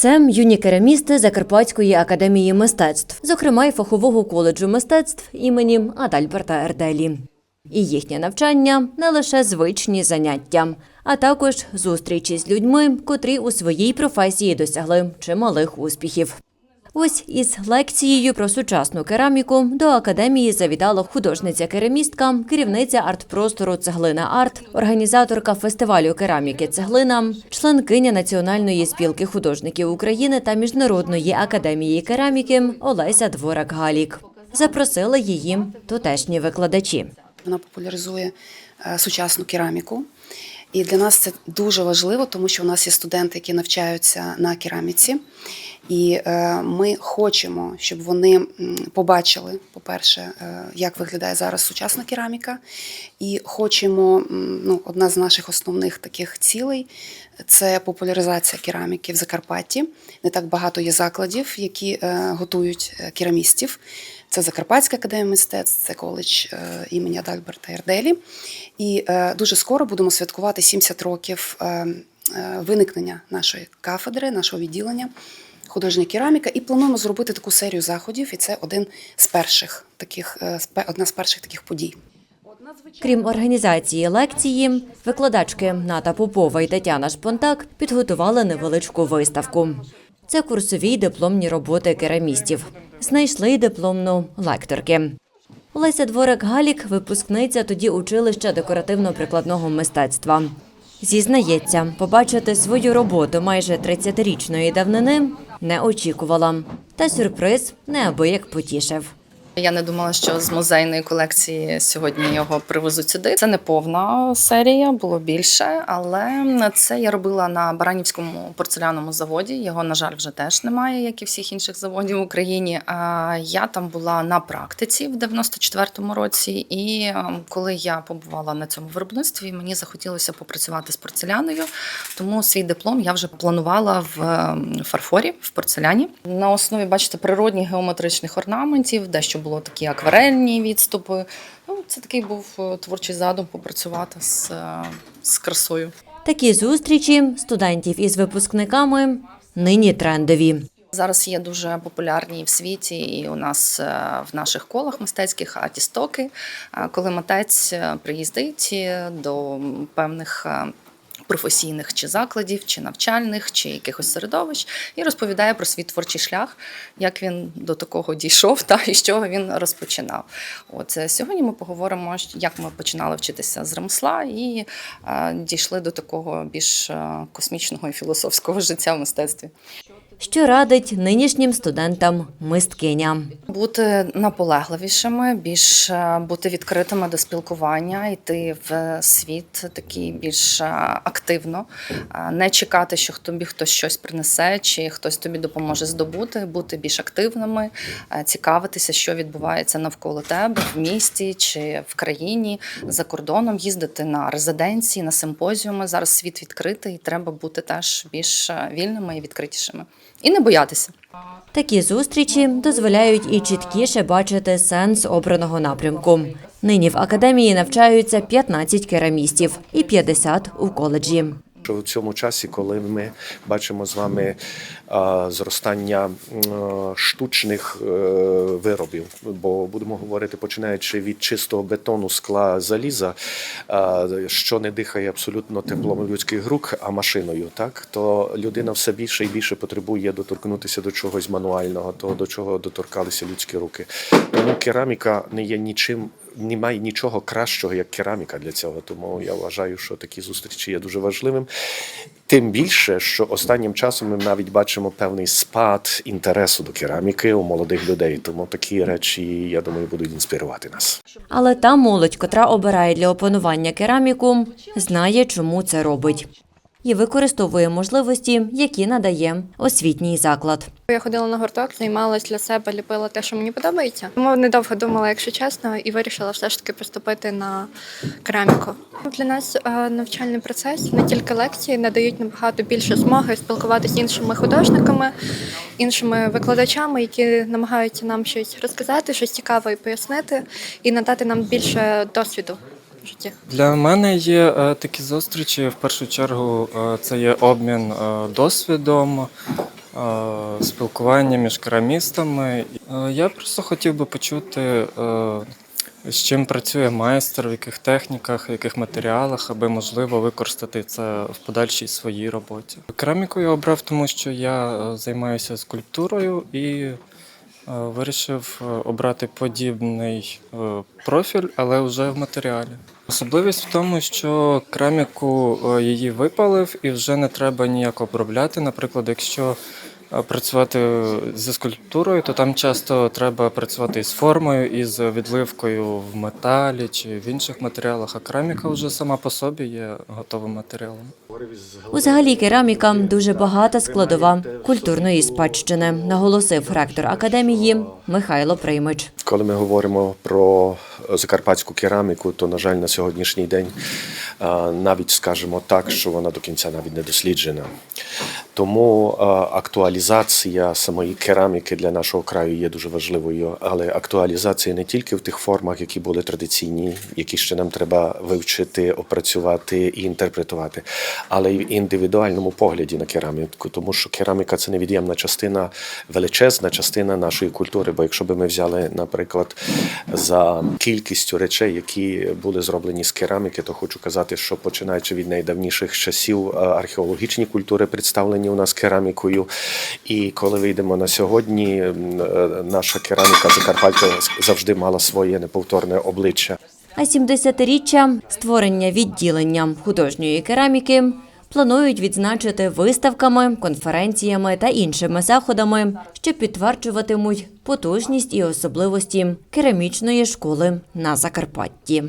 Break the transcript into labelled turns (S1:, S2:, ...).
S1: Це юні керамісти Закарпатської академії мистецтв, зокрема й фахового коледжу мистецтв імені Адальберта Ерделі. І їхнє навчання не лише звичні заняття, а також зустрічі з людьми, котрі у своїй професії досягли чималих успіхів. Ось із лекцією про сучасну кераміку до академії завітала художниця-керамістка, керівниця арт-простору Цеглина Арт, організаторка фестивалю кераміки Цеглина, членкиня Національної спілки художників України та Міжнародної академії кераміки Олеся Дворак Галік. Запросили її тутешні викладачі.
S2: Вона популяризує е, сучасну кераміку. І для нас це дуже важливо, тому що у нас є студенти, які навчаються на кераміці. І е, ми хочемо, щоб вони побачили, по-перше, е, як виглядає зараз сучасна кераміка. І хочемо, ну, одна з наших основних таких цілей це популяризація кераміки в Закарпатті. Не так багато є закладів, які е, готують керамістів. Це Закарпатська академія мистецтв, це коледж е, імені Адальберта Ерделі. І е, дуже скоро будемо святкувати 70 років е, виникнення нашої кафедри, нашого відділення художня кераміка. І плануємо зробити таку серію заходів. І це один з перших таких, одна з перших таких подій.
S1: Крім організації лекції, викладачки Ната Попова і Тетяна Шпонтак підготували невеличку виставку. Це курсові дипломні роботи керамістів. Знайшли дипломну лекторки. Олеся Дворик Галік, випускниця тоді училища декоративно-прикладного мистецтва. Зізнається, побачити свою роботу майже 30-річної давнини не очікувала. Та сюрприз неабияк потішив.
S3: Я не думала, що з музейної колекції сьогодні його привезуть сюди. Це не повна серія, було більше, але це я робила на Баранівському порцеляному заводі. Його, на жаль, вже теж немає, як і всіх інших заводів в Україні. Я там була на практиці в 94-му році, і е, коли я побувала на цьому виробництві, мені захотілося попрацювати з порцеляною, тому свій диплом я вже планувала в е, фарфорі в порцеляні. На основі, бачите, природних геометричних орнаментів, дещо було такі акварельні відступи. Ну, це такий був е, творчий задум попрацювати з, е, з красою.
S1: Такі зустрічі студентів із випускниками нині трендові.
S3: Зараз є дуже популярні в світі, і у нас е, в наших колах мистецьких атістоки, коли митець приїздить до певних. Професійних чи закладів, чи навчальних, чи якихось середовищ, і розповідає про свій творчий шлях, як він до такого дійшов, та і з чого він розпочинав. От е, сьогодні ми поговоримо, як ми починали вчитися з ремесла і е, дійшли до такого більш е, космічного і філософського життя в мистецтві.
S1: Що радить нинішнім студентам мисткиня.
S3: Бути наполегливішими, більш е, бути відкритими до спілкування, йти в світ такий більш е, активно, е, не чекати, що тобі хтось щось принесе, чи хтось тобі допоможе здобути, бути більш активними, е, цікавитися, що відбувається навколо тебе в місті чи в країні за кордоном, їздити на резиденції, на симпозіуми. Зараз світ відкритий, і треба бути теж більш е, вільними і відкритішими. І не боятися.
S1: Такі зустрічі дозволяють і чіткіше бачити сенс обраного напрямку. Нині в академії навчаються 15 керамістів і 50 у коледжі.
S4: Що в цьому часі, коли ми бачимо з вами зростання штучних е, виробів, бо будемо говорити, починаючи від чистого бетону, скла, заліза, що не дихає абсолютно теплом людських рук, а машиною, так то людина все більше і більше потребує доторкнутися до чогось мануального, того до чого доторкалися людські руки. Тому кераміка не є нічим. Немає нічого кращого, як кераміка для цього. Тому я вважаю, що такі зустрічі є дуже важливим. Тим більше, що останнім часом ми навіть бачимо певний спад інтересу до кераміки у молодих людей. Тому такі речі, я думаю, будуть інспірувати нас.
S1: Але та молодь, котра обирає для опанування кераміку, знає, чому це робить. І використовує можливості, які надає освітній заклад.
S5: Я ходила на гурток, займалась для себе, ліпила те, що мені подобається. Тому недовго думала, якщо чесно, і вирішила все ж таки поступити на кераміку. Для нас е, навчальний процес, не тільки лекції, надають набагато більше змоги спілкуватися з іншими художниками, іншими викладачами, які намагаються нам щось розказати, щось цікаве і пояснити, і надати нам більше досвіду в житті.
S6: Для мене є е, такі зустрічі. В першу чергу, е, це є обмін е, досвідом, е, спілкування між керамістами. Е, Я просто хотів би почути, е, з чим працює майстер, в яких техніках, в яких матеріалах, аби можливо використати це в подальшій своїй роботі. Кераміку я обрав, тому що я е, займаюся скульптурою і вирішив е, обрати подібний е, профіль, але вже в матеріалі. Особливість в тому, що кераміку е, її випалив і вже не треба ніяк обробляти. Наприклад, якщо е, працювати зі скульптурою, то там часто треба працювати із формою, із відливкою в металі чи в інших матеріалах. А кераміка вже сама по собі є готовим матеріалом.
S1: Узагалі кераміка дуже багата складова культурної спадщини, наголосив ректор академії Михайло Приймич.
S4: Коли ми говоримо про закарпатську кераміку, то, на жаль, на сьогоднішній день навіть скажемо так, що вона до кінця навіть не досліджена. Тому актуалізація самої кераміки для нашого краю є дуже важливою, але актуалізація не тільки в тих формах, які були традиційні, які ще нам треба вивчити, опрацювати і інтерпретувати, але й в індивідуальному погляді на кераміку, тому що кераміка це невід'ємна частина, величезна частина нашої культури. Бо якщо би ми взяли, наприклад, за кількістю речей, які були зроблені з кераміки, то хочу казати, що починаючи від найдавніших часів археологічні культури представлені у нас керамікою. І коли вийдемо на сьогодні, е, наша кераміка Закарпаття завжди мала своє неповторне обличчя.
S1: А 70-річчя створення відділення художньої кераміки планують відзначити виставками, конференціями та іншими заходами, що підтверджуватимуть потужність і особливості керамічної школи на Закарпатті.